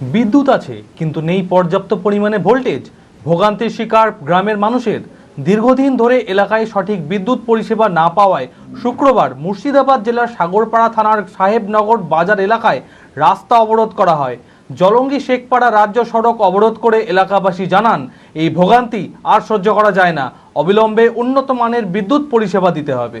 বিদ্যুৎ আছে, কিন্তু নেই পর্যাপ্ত পরিমাণে ভোল্টেজ। ভোগান্তির শিকার গ্রামের মানুষের। দীর্ঘদিন ধরে এলাকায় সঠিক বিদ্যুৎ পরিষেবা না পাওয়ায় শুক্রবার মুর্শিদাবাদ জেলার সাগরপাড়া থানার সাহেবনগর বাজার এলাকায় রাস্তা অবরোধ করা হয়। জলঙ্গি শেখপাড়া রাজ্য সড়ক অবরোধ করে এলাকাবাসী জানান, এই ভোগান্তি আর সহ্য করা যায় না। অবিলম্বে উন্নত মানের বিদ্যুৎ পরিষেবা দিতে হবে।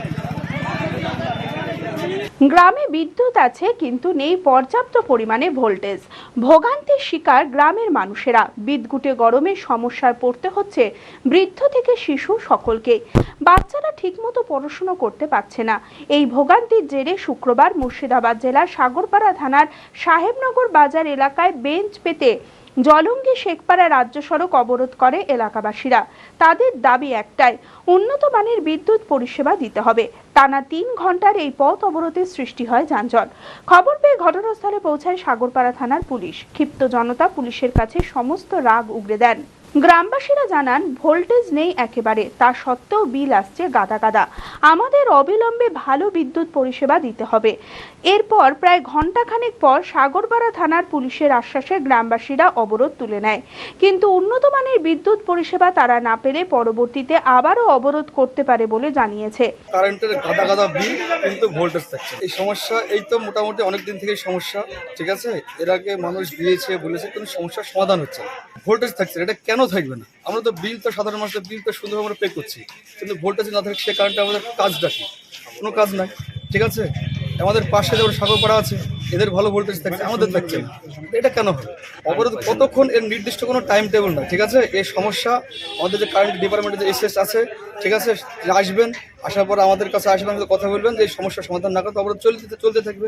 গ্রামে বিদ্যুৎ আছে, কিন্তু নেই পর্যাপ্ত পরিমাণে ভোল্টেজ। ভোগান্তির শিকার গ্রামের মানুষেরা। বিদ্যুটে গরমে সমস্যায় পড়তে হচ্ছে বৃদ্ধ থেকে শিশু সকলকে। বাচ্চারা ঠিকমতো পড়াশুনো করতে পারছে না। এই ভোগান্তির জেরে শুক্রবার মুর্শিদাবাদ জেলার সাগরপাড়া থানার সাহেবনগর বাজার এলাকায় বেঞ্চ পেতে জলঙ্গি শেখপাড়া রাজ্য সড়ক অবরোধ করে এলাকাবাসীরা। তাদের দাবি একটাই, উন্নত মানের বিদ্যুৎ পরিষেবা দিতে হবে। টানা তিন ঘণ্টার এই পথ অবরোধের সৃষ্টি হয় যানজট। খবর পেয়ে ঘটনাস্থলে পৌঁছায় সাগরপাড়া থানার পুলিশ। ক্ষিপ্ত জনতা পুলিশের কাছে সমস্ত রাগ উগড়ে দেন। গ্রামবাসীরা জানান, ভোল্টেজ নেই একেবারে, তা সত্ত্বেও বিল আসছে গাদা গাদা। আমাদের অবিলম্বে ভালো বিদ্যুৎ পরিষেবা দিতে হবে। এরপর প্রায় ঘন্টাখানেক পর সাগরপাড়া থানার পুলিশের আশ্বাসে গ্রামবাসীরা অবরোধ তুলে নেয়। কিন্তু উন্নত মানের বিদ্যুৎ পরিষেবা তারা না পেলে পরবর্তীতে আবারও অবরোধ করতে পারে বলে জানিয়েছে। কারেন্টের গাদা গাদা বিল, কিন্তু ভোল্টেজ থাকছে। এই সমস্যা, এই তো মোটামুটি অনেক দিন থেকেই সমস্যা, ঠিক আছে? এর আগে মানুষ দিয়েছে, বলেছে, কিন্তু সমস্যার সমাধান হচ্ছে ভোল্টেজ থাকছে এটা কেন থাকবে না। আমরা তো বিল তো সাধারণ মানুষের বিল তো সুন্দরভাবে আমরা পে করছি। কিন্তু ভোল্টেজ না থাকে সে কারণে আমাদের কাজটা কি? কোনো কাজ নাই। ঠিক আছে? আমাদের পাশে যেমন সাগর সাগরপাড়া আছে, এদের ভালো ভোল্টেজ থাকছে, আমাদের থাকছে না। এটা কেন হবে? অবরোধ কতক্ষণ এর নির্দিষ্ট কোনো টাইম টেবিল না ঠিক আছে? এই সমস্যা, আমাদের যে কারেন্ট ডিপার্টমেন্টের যে এসএস আছে, ঠিক আছে? আসবেন, আসার পর আমাদের কাছে আসবেন কথা বলবেন, যে এই সমস্যার সমাধান না করতে অবরোধ চলতে চলতে থাকবে।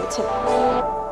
嘅情。